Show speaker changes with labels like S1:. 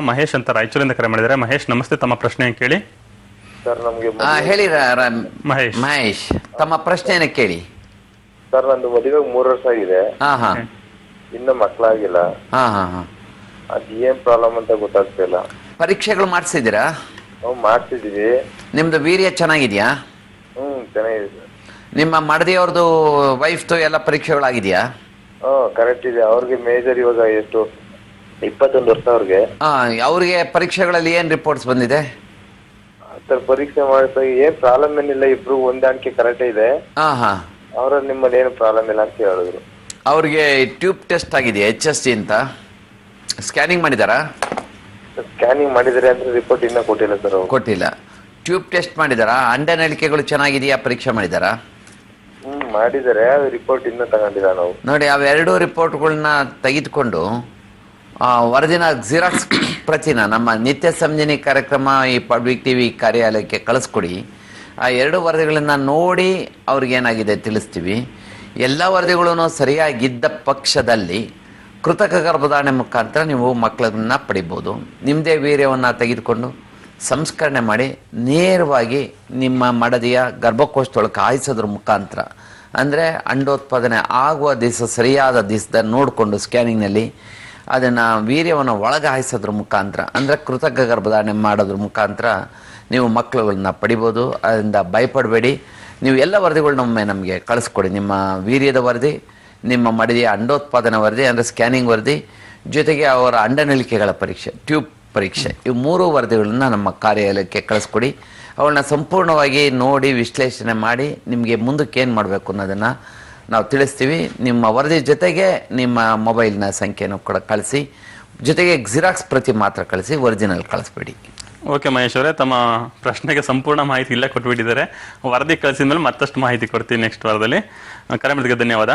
S1: ಮಹೇಶ್ ಅಂತ ರಾಯಚೂರಿಂದ ಕರೆ ಮಾಡಿದ್ದಾರೆ. ಮಹೇಶ್ ನಮಸ್ತೆ. ತಮ್ಮ ಪ್ರಶ್ನೆ ಕೇಳಿ?
S2: ಸರ್ ನಮ್ಗೆ
S3: ಆ, ಹೇಳಿ ರ- ರ-
S1: ಮಹೇಶ್.
S3: ಮಹೇಶ್ ತಮ್ಮ ಪ್ರಶ್ನೆಯನ್ನು ಕೇಳಿ.
S2: ಸರ್ ನಂದು ಮದುವೆ ಮೂರ್ ವರ್ಷ ಆಗಿದೆ.
S3: ಹಾ ಹಾ.
S2: ಇನ್ನು ಮಕ್ಕಳಾಗಿಲ್ಲ.
S3: ಹಾ ಹಾ ಹಾ.
S2: ಅದ್ ಏನ್ ಪ್ರಾಬ್ಲಮ್ ಅಂತ ಗೊತ್ತಾಗ್ತಿಲ್ಲ
S3: ಪರೀಕ್ಷೆಗಳು ಮಾಡಿಸಿದ್ದೀರಾ?
S2: ನಾವು ಮಾಡ್ತಿದೀವಿ
S3: ನಿಮ್ದು ವೀರ್ಯ ಚೆನ್ನಾಗಿದ್ಯಾ?
S2: ಹ್ಮ್ ಚೆನ್ನಾಗಿದೆ ಸರ್.
S3: ನಿಮ್ಮ ಮಡದಿಯವ್ರದ್ದು ವೈಫ್ದು ಎಲ್ಲ ಪರೀಕ್ಷೆಗಳಾಗಿದ್ಯಾ?
S2: ಹ್ಮ್ ಕರೆಕ್ಟ್ ಇದೆ. ಅವ್ರಿಗೆ ಮೇಜರ್ ಇವಾಗ ಎಷ್ಟು ಇಪ್ಪತ್ತೊಂದು ವರ್ಷ ಅವ್ರಿಗೆ.
S3: ಆ, ಅವ್ರಿಗೆ ಪರೀಕ್ಷೆಗಳಲ್ಲಿ ಏನು ರಿಪೋರ್ಟ್ಸ್ ಬಂದಿದೆ?
S2: ಸರ್ ಪರೀಕ್ಷೆ ಮಾಡಿದಾಗ ಏನ್ ಪ್ರಾಬ್ಲಮ್ ಏನಿಲ್ಲ ಇಬ್ರು ಹೊಂದಾಣಿಕೆ ಕರೆಕ್ಟ್ ಇದೆ.
S3: ಹಾ. ಹಾ
S2: ನಿಮ್ಮಲ್ಲಿ ಏನು ಪ್ರಾಬ್ಲಮ್ ಇಲ್ಲ ಅಂತ ಹೇಳಿದ್ರು.
S3: ಅವ್ರಿಗೆ ಟ್ಯೂಬ್ ಟೆಸ್ಟ್ ಆಗಿದೆ ಎಚ್ ಎಸ್ ಸಿ ಅಂತ? ಸ್ಕ್ಯಾನಿಂಗ್ ಮಾಡಿದಾರಾ?
S2: ಸ್ಕ್ಯಾನಿಂಗ್ ಮಾಡಿದರೆ ಅಂದ್ರೆ ರಿಪೋರ್ಟ್ ಇನ್ನೂ ಕೊಟ್ಟಿಲ್ಲ ಸರ್ ಅವ್ರು.
S3: ಕೊಟ್ಟಿಲ್ಲ. Tube test ಮಾಡಿದಾರಾ? ಅಂಡನಳಿಕೆಗಳು ಚೆನ್ನಾಗಿದೆಯಾ ಪರೀಕ್ಷೆ ಮಾಡಿದಾರಾ?
S2: ಹ್ಮ್ ಮಾಡಿದರೆ ರಿಪೋರ್ಟ್ ಇನ್ನೂ ತಗೊಂಡಿಲ್ಲ ನಾವು.
S3: ನೋಡಿ ಅವೆರಡು ರಿಪೋರ್ಟ್ಗಳನ್ನ ತೆಗೆದುಕೊಂಡು ವರದಿನ ಜಿರಾಕ್ಸ್ ಪ್ರತಿನ ನಮ್ಮ ನಿತ್ಯ ಸಂಜನಿ ಕಾರ್ಯಕ್ರಮ ಈ ಪಬ್ಲಿಕ್ ಟಿ ವಿ ಕಾರ್ಯಾಲಯಕ್ಕೆ ಕಳಿಸ್ಕೊಡಿ. ಆ ಎರಡು ವರದಿಗಳನ್ನು ನೋಡಿ ಅವ್ರಿಗೇನಾಗಿದೆ ತಿಳಿಸ್ತೀವಿ. ಎಲ್ಲ ವರದಿಗಳೂ ಸರಿಯಾಗಿದ್ದ ಪಕ್ಷದಲ್ಲಿ ಕೃತಕ ಗರ್ಭಧಾರಣೆ ಮುಖಾಂತರ ನೀವು ಮಕ್ಕಳನ್ನ ಪಡಿಬೋದು. ನಿಮ್ಮದೇ ವೀರ್ಯವನ್ನು ತೆಗೆದುಕೊಂಡು ಸಂಸ್ಕರಣೆ ಮಾಡಿ ನೇರವಾಗಿ ನಿಮ್ಮ ಮಡದಿಯ ಗರ್ಭಕೋಶದೊಳಗೆ ಕಾಯಿಸೋದ್ರ ಮುಖಾಂತರ. ಅಂದರೆ ಅಂಡೋತ್ಪಾದನೆ ಆಗುವ ದಿವಸ ಸರಿಯಾದ ದಿವಸದ ನೋಡಿಕೊಂಡು ಸ್ಕ್ಯಾನಿಂಗ್ನಲ್ಲಿ ಅದನ್ನು ವೀರ್ಯವನ್ನು ಒಳಗೆ ಹಾಯಿಸೋದ್ರ ಮುಖಾಂತರ, ಅಂದರೆ ಕೃತಕ ಗರ್ಭಧಾರಣೆ ಮಾಡೋದ್ರ ಮುಖಾಂತರ ನೀವು ಮಕ್ಕಳುಗಳನ್ನ ಪಡಿಬೋದು, ಅದರಿಂದ ಭಯಪಡಬೇಡಿ. ನೀವು ಎಲ್ಲ ವರದಿಗಳನ್ನೊಮ್ಮೆ ನಮಗೆ ಕಳಿಸ್ಕೊಡಿ. ನಿಮ್ಮ ವೀರ್ಯದ ವರದಿ, ನಿಮ್ಮ ಮಡದಿಯ ಅಂಡೋತ್ಪಾದನೆ ವರದಿ, ಅಂದರೆ ಸ್ಕ್ಯಾನಿಂಗ್ ವರದಿ, ಜೊತೆಗೆ ಅವರ ಅಂಡನಳಿಕೆಗಳ ಪರೀಕ್ಷೆ, ಟ್ಯೂಬ್ ಪರೀಕ್ಷೆ ಇವು ಮೂರು ವರದಿಗಳನ್ನ ನಮ್ಮ ಕಾರ್ಯಾಲಯಕ್ಕೆ ಕಳಿಸ್ಕೊಡಿ. ಅವಳನ್ನ ಸಂಪೂರ್ಣವಾಗಿ ನೋಡಿ, ವಿಶ್ಲೇಷಣೆ ಮಾಡಿ, ನಿಮಗೆ ಮುಂದಕ್ಕೆ ಏನು ಮಾಡಬೇಕು ಅನ್ನೋದನ್ನು ನಾವು ತಿಳಿಸ್ತೀವಿ. ನಿಮ್ಮ ವರದಿ ಜೊತೆಗೆ ನಿಮ್ಮ ಮೊಬೈಲ್ನ ಸಂಖ್ಯೆಯನ್ನು ಕೂಡ ಕಳಿಸಿ. ಜೊತೆಗೆ ಜಿರಾಕ್ಸ್ ಪ್ರತಿ ಮಾತ್ರ ಕಳಿಸಿ ಒರಿಜಿನಲ್ ಕಳಿಸ್ಬೇಡಿ.
S1: ಓಕೆ ಮಹೇಶ್ ಅವರೇ, ತಮ್ಮ ಪ್ರಶ್ನೆಗೆ ಸಂಪೂರ್ಣ ಮಾಹಿತಿ ಇಲ್ಲೇ ಕೊಟ್ಬಿಟ್ಟಿದ್ದಾರೆ. ವರದಿ ಕಳಿಸಿದ ಮೇಲೆ ಮತ್ತಷ್ಟು ಮಾಹಿತಿ ಕೊಡ್ತೀನಿ ನೆಕ್ಸ್ಟ್ ವಾರದಲ್ಲಿ. ಕರೆ ಧನ್ಯವಾದ.